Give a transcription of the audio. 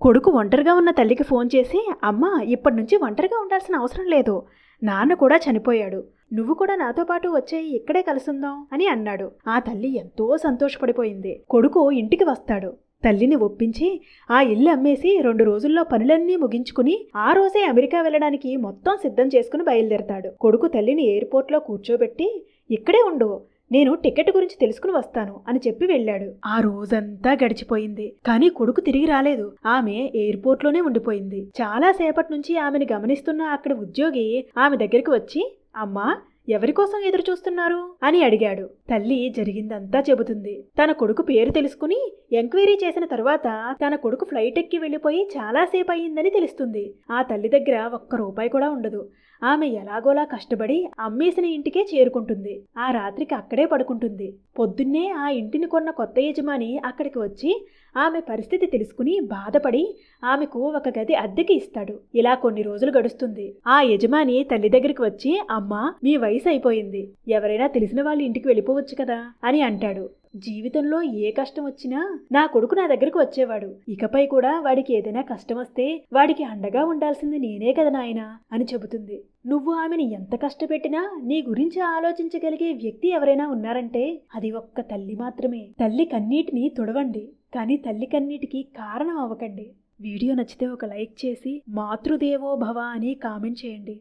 కొడుకు ఒంటరిగా ఉన్న తల్లికి ఫోన్ చేసి అమ్మా ఇప్పటి నుంచి ఒంటరిగా ఉండాల్సిన అవసరం లేదు. నాన్న కూడా చనిపోయాడు. నువ్వు కూడా నాతో పాటు వచ్చేయి ఇక్కడే కలుసుందాం అని అన్నాడు. ఆ తల్లి ఎంతో సంతోషపడిపోయింది. కొడుకు ఇంటికి వస్తాడు. తల్లిని ఒప్పించి ఆ ఇల్లు అమ్మేసి రెండు రోజుల్లో పనులన్నీ ముగించుకుని ఆ రోజే అమెరికా వెళ్ళడానికి మొత్తం సిద్ధం చేసుకుని బయలుదేరతాడు. కొడుకు తల్లిని ఎయిర్పోర్ట్లో కూర్చోబెట్టి ఇక్కడే ఉండు. నేను టికెట్ గురించి తెలుసుకుని వస్తాను అని చెప్పి వెళ్ళాడు. ఆ రోజంతా గడిచిపోయింది. కానీ కొడుకు తిరిగి రాలేదు. ఆమె ఎయిర్పోర్ట్లోనే ఉండిపోయింది. చాలా సేపటి నుంచి ఆమెను గమనిస్తున్న అక్కడ ఉద్యోగి ఆమె దగ్గరికి వచ్చి అమ్మా ఎవరి కోసం ఎదురు చూస్తున్నారు? అని అడిగాడు. తల్లి జరిగిందంతా చెబుతుంది. తన కొడుకు పేరు తెలుసుకుని ఎంక్వైరీ చేసిన తర్వాత తన కొడుకు ఫ్లైట్ ఎక్కి వెళ్ళిపోయి చాలాసేపు అయ్యిందని తెలుస్తుంది. ఆ తల్లి దగ్గర ఒక్క రూపాయి కూడా ఉండదు. ఆమె ఎలాగోలా కష్టపడి అమ్మేసిన ఇంటికే చేరుకుంటుంది. ఆ రాత్రికి అక్కడే పడుకుంటుంది. పొద్దున్నే ఆ ఇంటిని కొన్న కొత్త యజమాని అక్కడికి వచ్చి ఆమె పరిస్థితి తెలుసుకుని బాధపడి ఆమెకు ఒక గది అద్దెకి ఇస్తాడు. ఇలా కొన్ని రోజులు గడుస్తుంది. ఆ యజమాని తల్లి దగ్గరికి వచ్చి అమ్మా మీ వయసు అయిపోయింది. ఎవరైనా తెలిసిన వాళ్ళ ఇంటికి వెళ్ళిపోవచ్చు కదా? అని అంటాడు. జీవితంలో ఏ కష్టం వచ్చినా నా కొడుకు నా దగ్గరకు వచ్చేవాడు. ఇకపై కూడా వాడికి ఏదైనా కష్టం వస్తే వాడికి అండగా ఉండాల్సింది నేనే కదా నాయనా అని చెబుతుంది. నువ్వు ఆమెను ఎంత కష్టపెట్టినా నీ గురించి ఆలోచించగలిగే వ్యక్తి ఎవరైనా ఉన్నారంటే అది ఒక్క తల్లి మాత్రమే. తల్లి కన్నీటిని తుడవండి. కానీ తల్లి కన్నీటికి కారణం అవ్వకండి. వీడియో నచ్చితే ఒక లైక్ చేసి మాతృదేవో భవ అని కామెంట్ చేయండి.